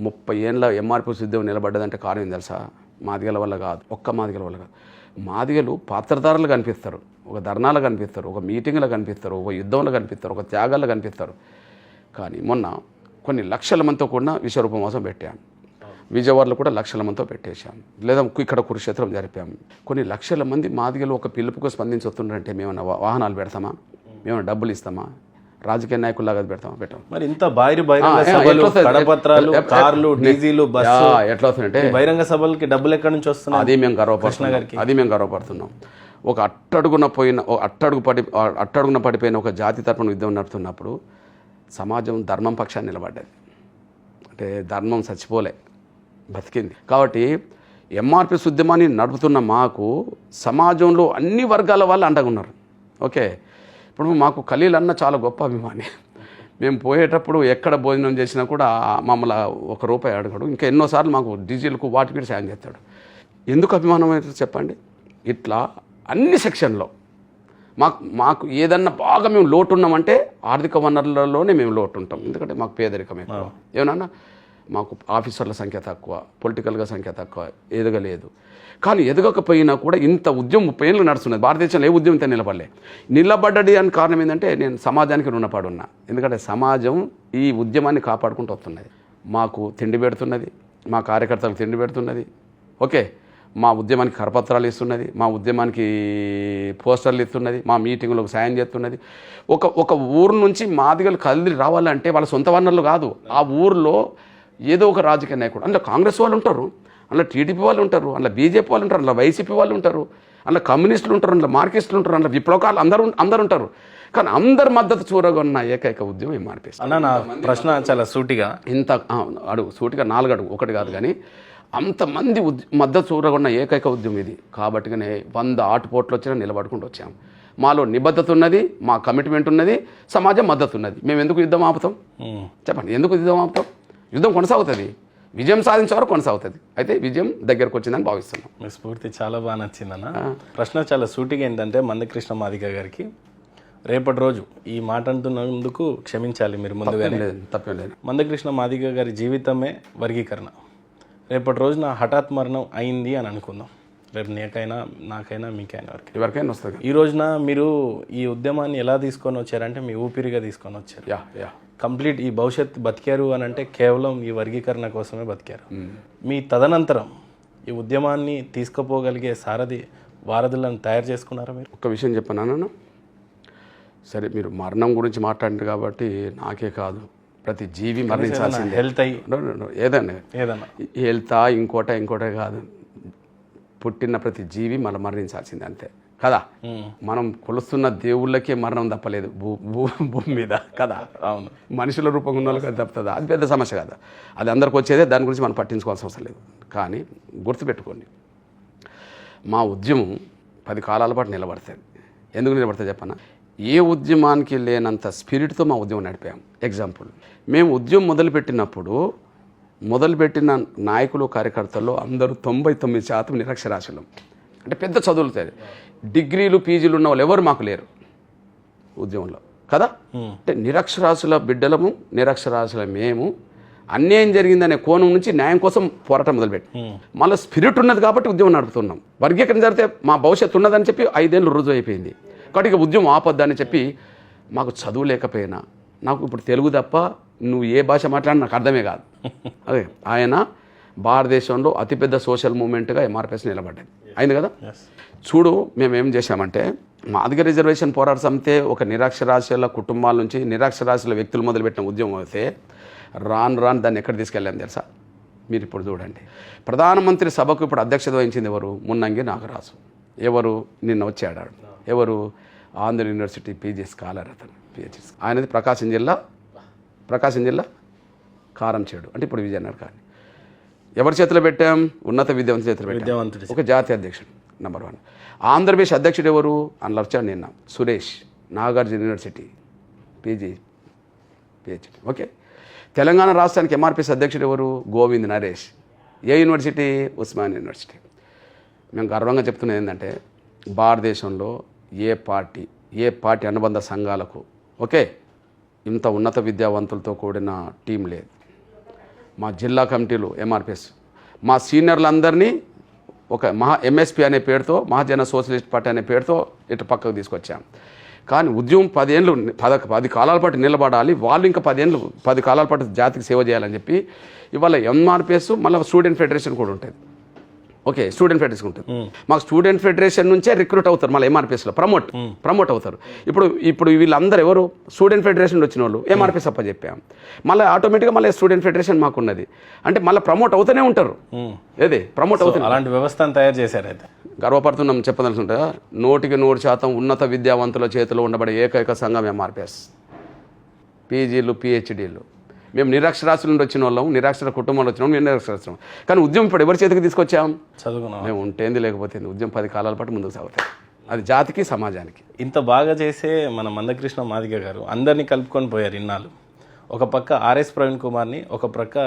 ముప్పై ఏళ్ళ ఎంఆర్పీ ఉద్యోగం నిలబడ్డదంటే కారణం ఏం తెలుసా? మాదిగల వల్ల కాదు. ఒక్క మాదిగల వల్ల కాదు. మాదిగలు పాత్రధారులు కనిపిస్తారు. ఒక ధర్నాలు కనిపిస్తారు. ఒక మీటింగ్లో కనిపిస్తారు. ఒక యుద్ధంలో కనిపిస్తారు. ఒక త్యాగాల్లో కనిపిస్తారు. కానీ మొన్న కొన్ని లక్షల మందితో కూడిన విశ్వరూపమాసం పెట్టాం. విజయవాడలో కూడా లక్షల మందితో పెట్టేశాం. లేదా ఇక్కడ కురుక్షేత్రం జరిపాము కొన్ని లక్షల మంది మాదిగలు ఒక పిలుపుకు స్పందించి వస్తుండంటే మేమన్నా వాహనాలు పెడతామా? మేమన్నా డబ్బులు ఇస్తామా? రాజకీయ నాయకుల్లాగా పెడతామా పెట్టాం. మరి ఇంత బహిర్ బహిరంగ సభలు? కడపత్రాలు కార్లు డీజీలు ఎట్లా వస్తుందంటే బహిరంగ సభలకి డబ్బులు ఎక్కడి నుంచి వస్తున్నాయి? అది మేము గర్వపడుతున్నాం. అది మేము గర్వపడుతున్నాం. ఒక అట్టడుగున పోయిన అట్టడుగు పడి అట్టడుగున పడిపోయిన ఒక జాతి తరపున యుద్ధం నడుతున్నప్పుడు సమాజం ధర్మం పక్షాన్ని నిలబడ్డది. అంటే ధర్మం చచ్చిపోలే బతికింది. కాబట్టి ఎంఆర్పిఎస్ ఉద్యమాన్ని నడుపుతున్న మాకు సమాజంలో అన్ని వర్గాల వాళ్ళు అండగా ఉన్నారు. ఓకే? ఇప్పుడు మాకు ఖలీల్ అన్న చాలా గొప్ప అభిమాని. మేము పోయేటప్పుడు ఎక్కడ భోజనం చేసినా కూడా మమ్మల్ని ఒక రూపాయి అడగడు. ఇంకా ఎన్నోసార్లు మాకు డీజిల్కు వాటికి సాయం చేస్తాడు. ఎందుకు అభిమానం అవుతుంది చెప్పండి? ఇట్లా అన్ని సెక్షన్లో మాకు మాకు ఏదన్నా బాగా మేము లోటు ఉన్నామంటే ఆర్థిక వనరులలోనే మేము లోటు ఉంటాం ఎందుకంటే మాకు పేదరికం ఎక్కువ. ఏమన్నా? మాకు ఆఫీసర్ల సంఖ్య తక్కువ పొలిటికల్గా సంఖ్య తక్కువ ఎదగలేదు. కానీ ఎదగకపోయినా కూడా ఇంత ఉద్యమం ముప్పై ఏళ్ళు నడుస్తున్నది. భారతదేశంలో ఏ ఉద్యమంతో నిలబడలే. నిలబడ్డది అని కారణం ఏంటంటే నేను సమాజానికి రుణపడున్నా. ఎందుకంటే సమాజం ఈ ఉద్యమాన్ని కాపాడుకుంటూ వస్తున్నది. మాకు తిండి పెడుతున్నది మా కార్యకర్తలకు తిండి పెడుతున్నది. ఓకే మా ఉద్యమానికి కరపత్రాలు ఇస్తున్నది మా ఉద్యమానికి పోస్టర్లు ఇస్తున్నది మా మీటింగులకు సాయం చేస్తున్నది. ఒక ఒక ఊరు నుంచి మాదిగలు కదిలి రావాలంటే వాళ్ళ సొంత వనరులు కాదు. ఆ ఊరిలో ఏదో ఒక రాజకీయ నాయకుడు. అందులో కాంగ్రెస్ వాళ్ళు ఉంటారు అందులో టీడీపీ వాళ్ళు ఉంటారు అందులో బీజేపీ వాళ్ళు ఉంటారు అందులో వైసీపీ వాళ్ళు ఉంటారు అందులో కమ్యూనిస్టులు ఉంటారు అందులో మార్కిస్టులు ఉంటారు అందులో విప్లవకాలు అందరూ అందరు ఉంటారు. కానీ అందరి మద్దతు చూరగొన్న ఏకైక ఉద్యమం ఎంఆర్పీఎస్ అన్న నా ప్రశ్న చాలా సూటిగా. ఇంత అడుగు సూటిగా నాలుగు అడుగు ఒకటి కాదు కానీ అంతమంది మద్దతు చూరగొన్న ఏకైక ఉద్యమం ఇది. కాబట్టిగానే వంద ఆటుపోట్లు వచ్చినా నిలబడుకుంటూ వచ్చాం. మాలో నిబద్ధత ఉన్నది మా కమిట్మెంట్ ఉన్నది సమాజం మద్దతు ఉన్నది. మేము ఎందుకు యుద్ధం ఆపుతాం. చెప్పండి ఎందుకు యుద్ధం ఆపుతాం? యుద్ధం కొనసాగుతుంది. విజయం సాధించే వరకు కొనసాగుతుంది. అయితే విజయం దగ్గరకు వచ్చిందని భావిస్తున్నాం. మీ స్ఫూర్తి చాలా బాగా నచ్చిందన్న. ప్రశ్న చాలా సూటిగా ఏంటంటే మందకృష్ణ మాదిగ గారికి రేపటి రోజు ఈ మాట అంటున్నందుకు క్షమించాలి మీరు ముందుగానే. తప్పేం లేదు మందకృష్ణ మాదిగ గారి జీవితమే వర్గీకరణ. రేపటి రోజున హఠాత్ మరణం అయింది అని అనుకుందాం. రేపు నీకైనా నాకైనా మీకైనా వరకు. ఎవరికైనా వస్తుంది ఈ రోజున మీరు ఈ ఉద్యమాన్ని ఎలా తీసుకొని వచ్చారంటే మీ ఊపిరిగా తీసుకొని వచ్చారు. Yeah yeah. కంప్లీట్ ఈ భవిష్యత్ బతికారు అని అంటే కేవలం ఈ వర్గీకరణ కోసమే బతికారు. మీ తదనంతరం ఈ ఉద్యమాన్ని తీసుకుపోగలిగే సారథి వారధులను తయారు చేసుకున్నారా మీరు? ఒక్క విషయం చెప్పాను సరే మీరు మరణం గురించి మాట్లాడారు కాబట్టి నాకే కాదు. ప్రతి జీవి మరణించాల్సిందే. హెల్త్ ఏదన్నా ఏదన్నా వెళ్తా ఇంకోట ఇంకోట కాదు. పుట్టిన ప్రతి జీవి మనం మరణించాల్సిందే అంతే. కదా. మనం కొలుస్తున్న దేవుళ్ళకే మరణం తప్పలేదు. భూ భూ భూమి మీద కదా? అవును. మనుషుల రూపంగా ఉన్న వాళ్ళకి అది తప్పుతుందా? అది పెద్ద సమస్య కదా? అది అందరికి వచ్చేదే దాని గురించి మనం పట్టించుకోవాల్సిన అవసరం లేదు. కానీ గుర్తుపెట్టుకోండి మా ఉద్యమం పది కాలాల పాటు నిలబడుతుంది. ఎందుకు నిలబడుతుంది చెప్పనా? ఏ ఉద్యమానికి లేనంత స్పిరిట్తో మా ఉద్యమం నడిపాం. ఎగ్జాంపుల్ మేము ఉద్యమం మొదలుపెట్టినప్పుడు మొదలుపెట్టిన నాయకులు కార్యకర్తల్లో అందరూ తొంభై తొమ్మిది శాతం నిరక్షరాస్యులం. అంటే పెద్ద చదువులు తెలియదు. డిగ్రీలు పీజీలు ఉన్న వాళ్ళు ఎవరు మాకు లేరు ఉద్యమంలో కదా? అంటే నిరక్షరాస్యుల బిడ్డలము నిరక్షరాస్యుల మేము అన్యాయం జరిగిందనే కోణం నుంచి న్యాయం కోసం పోరాటం మొదలుపెట్టి. మళ్ళీ స్పిరిట్ ఉన్నది కాబట్టి ఉద్యమం నడుపుతున్నాం. వర్గీకరణ జరిగితే మా భవిష్యత్తు ఉన్నదని చెప్పి ఐదేళ్ళు రుజువు అయిపోయింది. కాబట్టి ఇక ఉద్యమం ఆపొద్దని చెప్పి మాకు చదువు లేకపోయినా నాకు ఇప్పుడు తెలుగు తప్ప నువ్వు ఏ భాష మాట్లాడినా నాకు అర్థమే కాదు. అదే ఆయన భారతదేశంలో అతిపెద్ద సోషల్ మూమెంట్గా ఎంఆర్పిఎస్ నిలబడ్డది. అయింది కదా? చూడు మేము ఏం చేశామంటే మాదిగ రిజర్వేషన్ పోరాట సమితే ఒక నిరాక్షరాస్యుల కుటుంబాల నుంచి నిరాక్షరాస్యుల వ్యక్తులు మొదలుపెట్టిన ఉద్యమం అయితే రాను రాను దాన్ని ఎక్కడ తీసుకెళ్ళాను తెలుసా? మీరు ఇప్పుడు చూడండి. ప్రధానమంత్రి సభకు ఇప్పుడు అధ్యక్షత వహించింది ఎవరు? మున్నంగి నాగరాజు. ఎవరు? నిన్న వచ్చాడు ఎవరు? ఆంధ్ర యూనివర్సిటీ పీజీ స్కాలర్ అతను. పిహెచ్డి ఆయనది ప్రకాశం జిల్లా ప్రకాశం జిల్లా కారంచేడు. అంటే ఇప్పుడు విజయనగర్ కానీ ఎవరి చేతిలో పెట్టాం? ఉన్నత విద్యావంతుల చేతిలో పెట్టాం. ఒక జాతీయ అధ్యక్షుడు నెంబర్ వన్ ఆంధ్రప్రదేశ్ అధ్యక్షుడు ఎవరు? అందులో వచ్చాడు నిన్న. Suresh Nagarjuna university PG PhD. Okay. Telangana రాష్ట్రానికి ఎంఆర్పిఎస్ అధ్యక్షుడు ఎవరు? గోవింద్ నరేష్. ఏ యూనివర్సిటీ? ఉస్మాన్ యూనివర్సిటీ. మేము గర్వంగా చెప్తున్నది ఏంటంటే భారతదేశంలో ఏ పార్టీ ఏ పార్టీ అనుబంధ సంఘాలకు ఓకే ఇంత ఉన్నత విద్యావంతులతో కూడిన టీం లేదు. మా జిల్లా కమిటీలు ఎంఆర్పిఎస్ మా సీనియర్లందరినీ ఒక మహా ఎంఎస్పి అనే పేరుతో మహాజన సోషలిస్ట్ పార్టీ అనే పేరుతో ఇటు పక్కకు తీసుకొచ్చాం. కానీ ఉద్యమం పదేళ్ళు పద పది కాలాల పాటు నిలబడాలి వాళ్ళు ఇంకా పదేళ్ళు పది కాలాల పాటు జాతికి సేవ చేయాలని చెప్పి ఇవాళ ఎంఆర్పిఎస్ మళ్ళీ స్టూడెంట్ ఫెడరేషన్ కూడా ఉంటుంది. ఓకే స్టూడెంట్ ఫెడరేషన్ ఉంటుంది. మాకు స్టూడెంట్ ఫెడరేషన్ నుంచే రిక్రూట్ అవుతారు మళ్ళీ ఎంఆర్పిఎస్లో ప్రమోట్ ప్రమోట్ అవుతారు. ఇప్పుడు ఇప్పుడు వీళ్ళందరూ ఎవరు? స్టూడెంట్ ఫెడరేషన్ వచ్చిన వాళ్ళు. ఎంఆర్పిఎస్ అప్ప చెప్పాం. మళ్ళీ ఆటోమేటిక్గా మళ్ళీ స్టూడెంట్ ఫెడరేషన్ మాకున్నది. అంటే మళ్ళీ ప్రమోట్ అవుతూనే ఉంటారు. ఏదే? ప్రమోట్ అవుతూనే అలాంటి వ్యవస్థను తయారు చేశారు అయితే. గర్వపడుతున్నాం చెప్పదలుచుంటే నూటికి నూరు శాతం ఉన్నత విద్యావంతుల చేతిలో ఉండబడే ఏకైక సంఘం ఎంఆర్పిఎస్ పీజీలు పిహెచ్డీలు మేము నిరక్షరాస్యుల నుండి వచ్చిన వాళ్ళం నిరక్షర కుటుంబంలో వచ్చిన వాళ్ళం, మేము నిరక్షరాస్యులం. కానీ ఉద్యమం ఇప్పుడు ఎవరి చేతికి తీసుకొచ్చాం? చదువుకున్నాం మేము ఉంటేంది లేకపోతే ఉద్యమం పది కాలాల పాటు ముందుకు సాగుతాయి. అది జాతికి సమాజానికి. ఇంత బాగా చేసే మన మందకృష్ణ మాదిగ గారు అందరినీ కలుపుకొని పోయారు ఇన్నాళ్ళు. ఒక పక్క ఆర్ఎస్ ప్రవీణ్ కుమార్ని ఒక ప్రక్క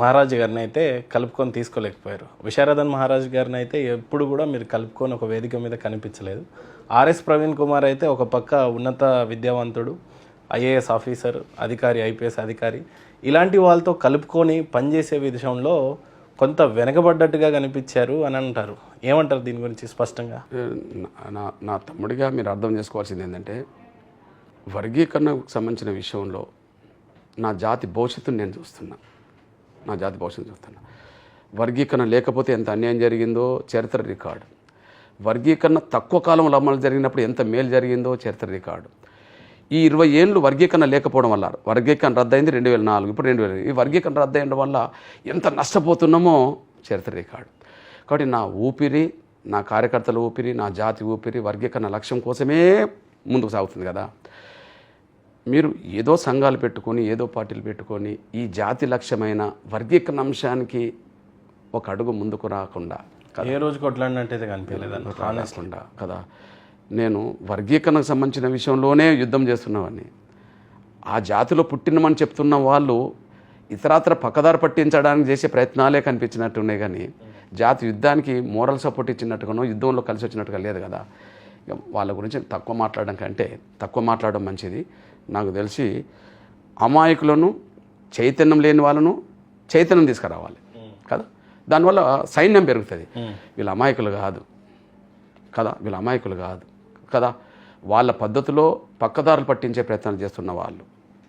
మహారాజు గారిని అయితే కలుపుకొని తీసుకోలేకపోయారు. విశారదన్ మహారాజు గారిని అయితే ఎప్పుడు కూడా మీరు కలుపుకొని ఒక వేదిక మీద కనిపించలేదు. ఆర్ఎస్ ప్రవీణ్ కుమార్ అయితే ఒక పక్క ఉన్నత విద్యావంతుడు ఐఏఎస్ ఆఫీసర్ అధికారి ఐపీఎస్ అధికారి ఇలాంటి వాళ్ళతో కలుపుకొని పనిచేసే విషయంలో కొంత వెనకబడ్డట్టుగా కనిపించారు అని అంటారు. ఏమంటారు దీని గురించి స్పష్టంగా? నా- నా నా తమ్ముడిగా మీరు అర్థం చేసుకోవాల్సింది ఏంటంటే వర్గీకరణకు సంబంధించిన విషయంలో నా జాతి భవిష్యత్తుని నేను చూస్తున్నా. నా జాతి భవిష్యత్తు చూస్తున్నా. వర్గీకరణ లేకపోతే ఎంత అన్యాయం జరిగిందో చరిత్ర రికార్డు. వర్గీకరణ తక్కువ కాలంలో అమలు జరిగినప్పుడు ఎంత మేలు జరిగిందో చరిత్ర రికార్డు. ఈ ఇరవై ఏళ్ళు వర్గీకరణ లేకపోవడం వల్ల వర్గీకరణ రద్దయింది రెండు వేల నాలుగు ఇప్పుడు రెండు వేల ఈ వర్గీకరణ రద్దయడం వల్ల ఎంత నష్టపోతున్నామో చరిత్ర రికార్డు కాబట్టి నా ఊపిరి నా కార్యకర్తల ఊపిరి నా జాతి ఊపిరి వర్గీకరణ లక్ష్యం కోసమే ముందుకు సాగుతుంది కదా. మీరు ఏదో సంఘాలు పెట్టుకొని ఏదో పార్టీలు పెట్టుకొని ఈ జాతి లక్ష్యమైన వర్గీకరణ అంశానికి ఒక అడుగు ముందుకు రాకుండా ఏ రోజు కొట్లాడినట్టయితే కనిపించలేదన్న రాకుండా కదా. నేను వర్గీకరణకు సంబంధించిన విషయంలోనే యుద్ధం చేస్తున్నవాడిని. ఆ జాతిలో పుట్టినమని చెప్తున్న వాళ్ళు ఇతరాత్ర పక్కదారి పట్టించడానికి చేసే ప్రయత్నాలే కనిపించినట్టున్నాయి కానీ జాతి యుద్ధానికి మోరల్ సపోర్ట్ ఇచ్చినట్టుగానో యుద్ధంలో కలిసి వచ్చినట్టుగా లేదు కదా. వాళ్ళ గురించి తక్కువ మాట్లాడడం కంటే తక్కువ మాట్లాడడం మంచిది. నాకు తెలిసి అమాయకులను చైతన్యం లేని వాళ్ళను చైతన్యం తీసుకురావాలి కదా. దానివల్ల సైన్యం పెరుగుతుంది. వీళ్ళ అమాయకులు కాదు కదా వీళ్ళ అమాయకులు కాదు. కదా? వాళ్ళ పద్ధతిలో పక్కదారులు పట్టించే ప్రయత్నాలు చేస్తున్న వాళ్ళు.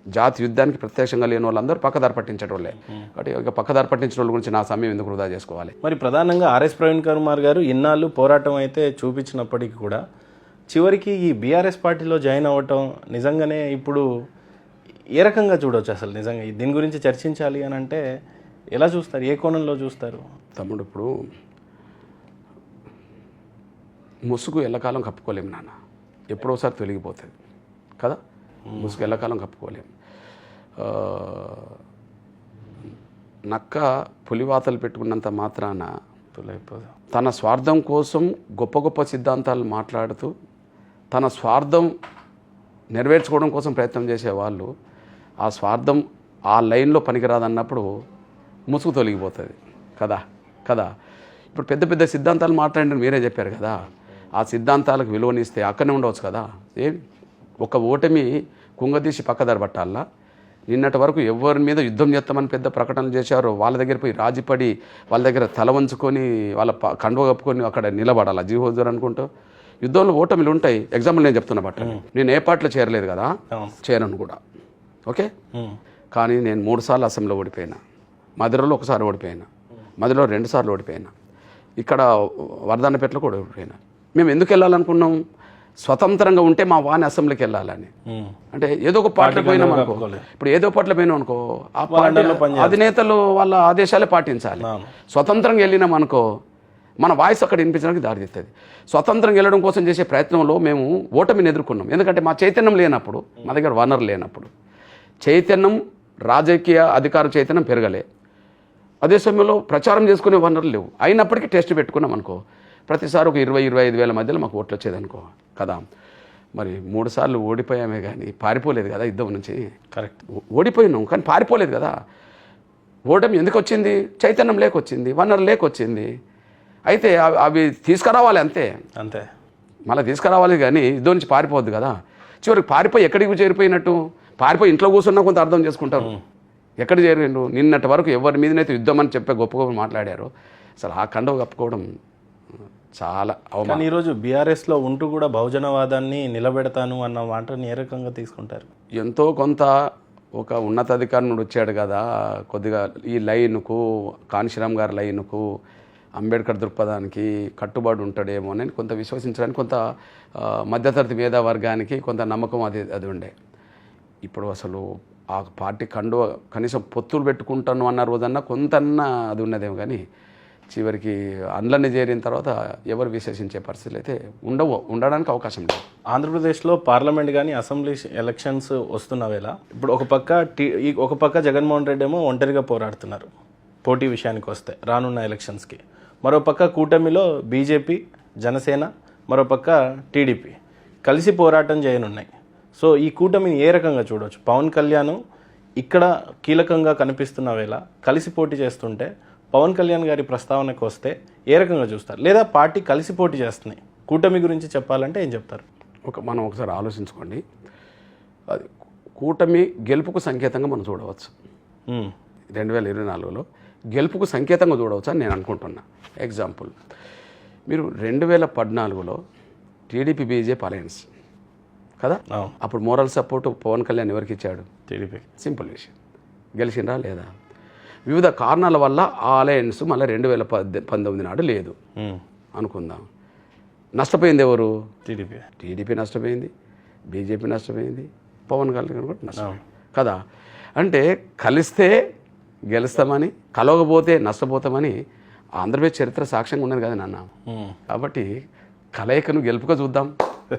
జాతి యుద్ధానికి ప్రత్యక్షంగా లేని వాళ్ళందరూ పక్కదారి పట్టించేటోళ్ళే. కాబట్టి ఇక పక్కదారి పట్టించిన వాళ్ళ గురించి నా సమయం ఎందుకు వృధా చేసుకోవాలి? మరి ప్రధానంగా ఆర్ఎస్ ప్రవీణ్ కుమార్ గారు ఇన్నాళ్ళు పోరాటం అయితే చూపించినప్పటికీ కూడా చివరికి ఈ బీఆర్ఎస్ పార్టీలో జాయిన్ అవ్వటం నిజంగానే ఇప్పుడు ఏ రకంగా చూడవచ్చు అసలు నిజంగా? దీని గురించి చర్చించాలి అని అంటే ఎలా చూస్తారు? ఏ కోణంలో చూస్తారు? తమ్ముడు ఇప్పుడు ముసుగు ఎల్లకాలం కప్పుకోలేము నాన్న. ఎప్పుడోసారి తొలగిపోతుంది. కదా? ముసుగు ఎల్లకాలం కప్పుకోలేము. నక్క పులివాతలు పెట్టుకున్నంత మాత్రాన తొలగిపోదు తన స్వార్థం కోసం గొప్ప గొప్ప సిద్ధాంతాలు మాట్లాడుతూ తన స్వార్థం నెరవేర్చుకోవడం కోసం ప్రయత్నం చేసే వాళ్ళు ఆ స్వార్థం ఆ లైన్లో పనికిరాదన్నప్పుడు ముసుగు తొలగిపోతుంది. కదా? కదా? ఇప్పుడు పెద్ద పెద్ద సిద్ధాంతాలు మాట్లాడిన మీరే చెప్పారు కదా? ఆ సిద్ధాంతాలకు విలువనిస్తే అక్కడనే ఉండవచ్చు కదా? ఏం? ఒక ఓటమి కుంగదీసి పక్కదారి పట్టాలా నిన్నటి వరకు ఎవరి మీద యుద్ధం చేస్తామని పెద్ద ప్రకటనలు చేశారు వాళ్ళ దగ్గర పోయి రాజీపడి వాళ్ళ దగ్గర తల వంచుకొని వాళ్ళ ప- కండువ కప్పుకొని అక్కడ నిలబడాలి? జీవోజర్ అనుకుంటూ. యుద్ధంలో ఓటమిలు ఉంటాయి. ఎగ్జాంపుల్ నేను చెప్తున్నా బట్ట నేను ఏ పార్టీలో చేరలేదు కదా. చేరను కూడా. ఓకే. కానీ నేను మూడు సార్లు అసెంబ్లీలో ఓడిపోయినా. మధురలో ఒకసారి ఓడిపోయినా. మధురలో రెండు సార్లు ఓడిపోయినా. ఇక్కడ వరదానపేటలో కూడా ఓడిపోయినా. మేము ఎందుకు వెళ్ళాలనుకున్నాం? స్వతంత్రంగా ఉంటే మా వాణి అసెంబ్లీకి వెళ్ళాలని. అంటే ఏదో ఒక పార్టీలో పోయినాం అనుకో. ఇప్పుడు ఏదో పార్టీలో పోయినాం అనుకో ఆ పార్టీ అధినేతలు వాళ్ళ ఆదేశాలే పాటించాలి. స్వతంత్రంగా వెళ్ళినాం అనుకో మన వాయిస్ అక్కడ వినిపించడానికి దారితీస్తుంది స్వతంత్రంగా వెళ్ళడం కోసం చేసే ప్రయత్నంలో మేము ఓటమిని ఎదుర్కొన్నాం. ఎందుకంటే మా చైతన్యం లేనప్పుడు మా దగ్గర వనరు లేనప్పుడు చైతన్యం రాజకీయ అధికార చైతన్యం పెరగలే. అదే సమయంలో ప్రచారం చేసుకునే వనరులు లేవు. అయినప్పటికీ టెస్ట్ పెట్టుకున్నాం అనుకో ప్రతిసారి ఒక ఇరవై ఇరవై ఐదు వేల మధ్యలో మాకు ఓట్లు వచ్చేది అనుకో కదా? మరి మూడు సార్లు ఓడిపోయామే కానీ పారిపోలేదు కదా యుద్ధం నుంచి? కరెక్ట్. ఓడిపోయినాం కానీ పారిపోలేదు కదా? ఓటమి ఎందుకు వచ్చింది? చైతన్యం లేకొచ్చింది వనరు లేకొచ్చింది. అయితే అవి- అవి తీసుకురావాలి అంతే. అంతే. మళ్ళీ తీసుకురావాలి కానీ యుద్ధం నుంచి పారిపోవద్దు కదా? చివరికి పారిపోయి ఎక్కడికి చేరిపోయినట్టు? పారిపోయి ఇంట్లో కూర్చున్నా కొంత అర్థం చేసుకుంటారు. ఎక్కడ చేరిండు నిన్నటి వరకు ఎవరి మీదనైతే యుద్ధం అని చెప్పే గొప్ప గొప్ప మాట్లాడారు అసలు ఆ కండవ కప్పుకోవడం చాలా అవమానం. ఈరోజు బీఆర్ఎస్లో ఉంటూ కూడా బహుజనవాదాన్ని నిలబెడతాను అన్న మాటని ఏ రకంగా తీసుకుంటారు. ఎంతో కొంత ఒక ఉన్నతాధికారి నుండి వచ్చాడు కదా కొద్దిగా ఈ లైన్కు కాంశీరామ్ గారి లైన్కు అంబేద్కర్ దృక్పథానికి కట్టుబడి ఉంటాడేమో అని కొంత విశ్వసించడానికి కొంత మధ్యతరగతి మేధా వర్గానికి కొంత నమ్మకం అది అది ఉండే. ఇప్పుడు అసలు ఆ పార్టీ కండు కనీసం పొత్తులు పెట్టుకుంటాను అన్న రోజన్నా కొంతన్నా అది ఉన్నదేమో కానీ చివరికి అండ్లని చేరిన తర్వాత ఎవరు విశేషించే పరిస్థితులు అయితే ఉండవు ఉండడానికి అవకాశం లేదు. ఆంధ్రప్రదేశ్లో పార్లమెంట్ కానీ అసెంబ్లీ ఎలక్షన్స్ వస్తున్న వేళ ఇప్పుడు ఒక పక్క టీ ఈ ఒక పక్క జగన్మోహన్ రెడ్డి ఏమో ఒంటరిగా పోరాడుతున్నారు పోటీ విషయానికి వస్తే రానున్న ఎలక్షన్స్కి. మరో పక్క కూటమిలో బీజేపీ జనసేన మరో పక్క టీడీపీ కలిసి పోరాటం చేయనున్నాయి. సో ఈ కూటమిని ఏ రకంగా చూడవచ్చు పవన్ కళ్యాణ్ ఇక్కడ కీలకంగా కనిపిస్తున్న వేళ కలిసి పోటీ చేస్తుంటే పవన్ కళ్యాణ్ గారి ప్రస్తావనకు వస్తే ఏ రకంగా చూస్తారు? లేదా పార్టీ కలిసి పోటీ చేస్తున్నాయి కూటమి గురించి చెప్పాలంటే ఏం చెప్తారు? ఒక మనం ఒకసారి ఆలోచించుకోండి. అది కూటమి గెలుపుకు సంకేతంగా మనం చూడవచ్చు. రెండు వేల ఇరవై నాలుగులో గెలుపుకు సంకేతంగా చూడవచ్చు అని నేను అనుకుంటున్నా. ఎగ్జాంపుల్ మీరు రెండు వేల పద్నాలుగులో టీడీపీ బీజేపీ అలయన్స్ కదా? అప్పుడు మోరల్ సపోర్ట్ పవన్ కళ్యాణ్ ఎవరికి ఇచ్చాడు? టీడీపీ సింపుల్ విషయం. గెలిచిండ్రా లేదా? వివిధ కారణాల వల్ల ఆ అలయన్స్ మళ్ళీ రెండు వేల పంతొమ్మిది నాడు లేదు. అనుకుందాం. నష్టపోయింది ఎవరు? టీడీపీ. టీడీపీ నష్టపోయింది బీజేపీ నష్టపోయింది పవన్ కళ్యాణ్ కూడా నష్టపోయింది కదా? అంటే కలిస్తే గెలుస్తామని కలవకపోతే నష్టపోతామని ఆంధ్రప్రదేశ్ చరిత్ర సాక్ష్యంగా ఉన్నది కదా నాన్న. కాబట్టి కలయికను గెలుపుగా చూద్దాం.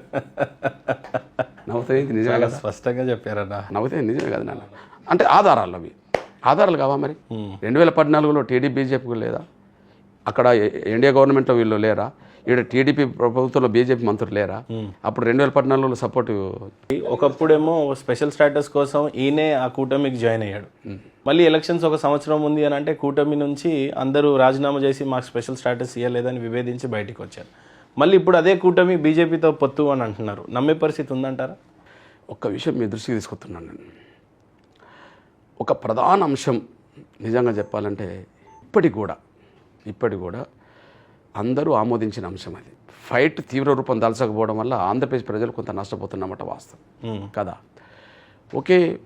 నవ్వుతుంది నిజమే కదా? స్పష్టంగా చెప్పారన్న. నవ్వుతే నిజమే కదా నాన్న? అంటే ఆధారాలు అవి. ఆధారాలు కావా మరి? రెండు వేల పద్నాలుగులో టీడీపీ బీజేపీకి లేదా? అక్కడ ఎన్డీఏ గవర్నమెంట్లో వీళ్ళు లేరా? ఇక్కడ టీడీపీ ప్రభుత్వంలో బీజేపీ మంత్రులు లేరా? అప్పుడు రెండు వేల పద్నాలుగులో సపోర్ట్ ఒకప్పుడేమో స్పెషల్ స్టాటస్ కోసం ఈయనే ఆ కూటమికి జాయిన్ అయ్యాడు. మళ్ళీ ఎలక్షన్స్ ఒక సంవత్సరం ఉంది అని అంటే కూటమి నుంచి అందరూ రాజీనామా చేసి మాకు స్పెషల్ స్టాటస్ ఇవ్వలేదని విభేదించి బయటికి వచ్చారు. మళ్ళీ ఇప్పుడు అదే కూటమి బీజేపీతో పొత్తు అని అంటున్నారు. నమ్మే పరిస్థితి ఉందంటారా? ఒక్క విషయం మీ దృష్టికి తీసుకొస్తున్నాను నేను. ఒక ప్రధాన అంశం నిజంగా చెప్పాలంటే ఇప్పటికి కూడా ఇప్పటికి కూడా అందరూ ఆమోదించిన అంశం అది. ఫైట్ తీవ్ర రూపం దాల్చకపోవడం వల్ల ఆంధ్రప్రదేశ్ ప్రజలు కొంత నష్టపోతున్నమాట వాస్తవం. కదా? ఒకే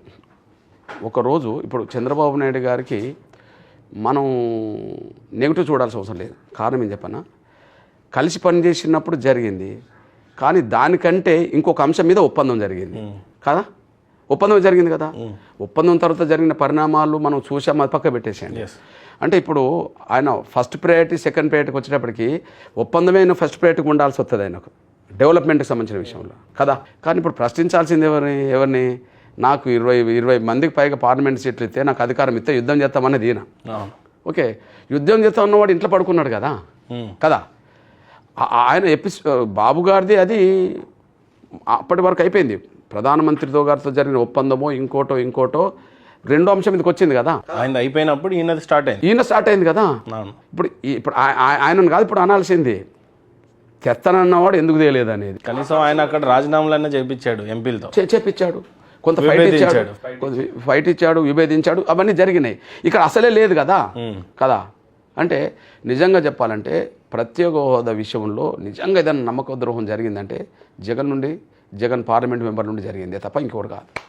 ఒకరోజు ఇప్పుడు చంద్రబాబు నాయుడు గారికి మనం నెగిటివ్ చూడాల్సిన అవసరం లేదు. కారణం ఏం చెప్పనా? కలిసి పనిచేసినప్పుడు జరిగింది కానీ దానికంటే ఇంకొక అంశం మీద ఒప్పందం జరిగింది. కదా? ఒప్పందం జరిగింది కదా. ఒప్పందం తర్వాత జరిగిన పరిణామాలు మనం చూసాం అది పక్క పెట్టేసేయండి. అంటే ఇప్పుడు ఆయన ఫస్ట్ ప్రయారిటీ సెకండ్ ప్రయారిటీకి వచ్చేటప్పటికి ఒప్పందమే ఫస్ట్ ప్రయారిటీకి ఉండాల్సి వస్తుంది ఆయనకు. డెవలప్మెంట్కి సంబంధించిన విషయంలో. కదా. కానీ ఇప్పుడు ప్రశ్నించాల్సింది ఎవరిని ఎవరిని? నాకు ఇరవై ఇరవై మందికి పైగా పార్లమెంట్ సీట్లు ఇస్తే నాకు అధికారం ఇస్తే యుద్ధం చేస్తామన్నది ఈయన. ఓకే. యుద్ధం చేస్తా ఉన్నవాడు ఇంట్లో పడుకున్నాడు కదా. కదా. ఆయన ఎపిస్ బాబు గారిది అది అప్పటి వరకు అయిపోయింది. ప్రధానమంత్రితో గారితో జరిగిన ఒప్పందమో ఇంకోటో ఇంకోటో రెండో అంశం మీదకి వచ్చింది కదా? ఆయన అయిపోయినప్పుడు ఈయనది స్టార్ట్ అయింది. ఈయన స్టార్ట్ అయింది కదా? ఇప్పుడు ఇప్పుడు ఆయనను కాదు ఇప్పుడు అనాల్సింది. తెత్తనన్నవాడు ఎందుకు తెలియదు అనేది. కనీసం ఆయన అక్కడ రాజీనామాలన్నా చేయించాడు ఎంపీలతో. చేపించాడు. కొంత ఫైట్ ఇచ్చాడు. ఫైట్ ఇచ్చాడు విభేదించాడు అవన్నీ జరిగినాయి. ఇక్కడ అసలే లేదు కదా? కదా? అంటే నిజంగా చెప్పాలంటే ప్రత్యేక హోదా విషయంలో నిజంగా ఏదైనా నమ్మక ద్రోహం జరిగిందంటే జగన్ నుండి జగన్ పార్లమెంట్ మెంబర్ నుండి జరిగిందే తప్ప ఇంకోటి కాదు.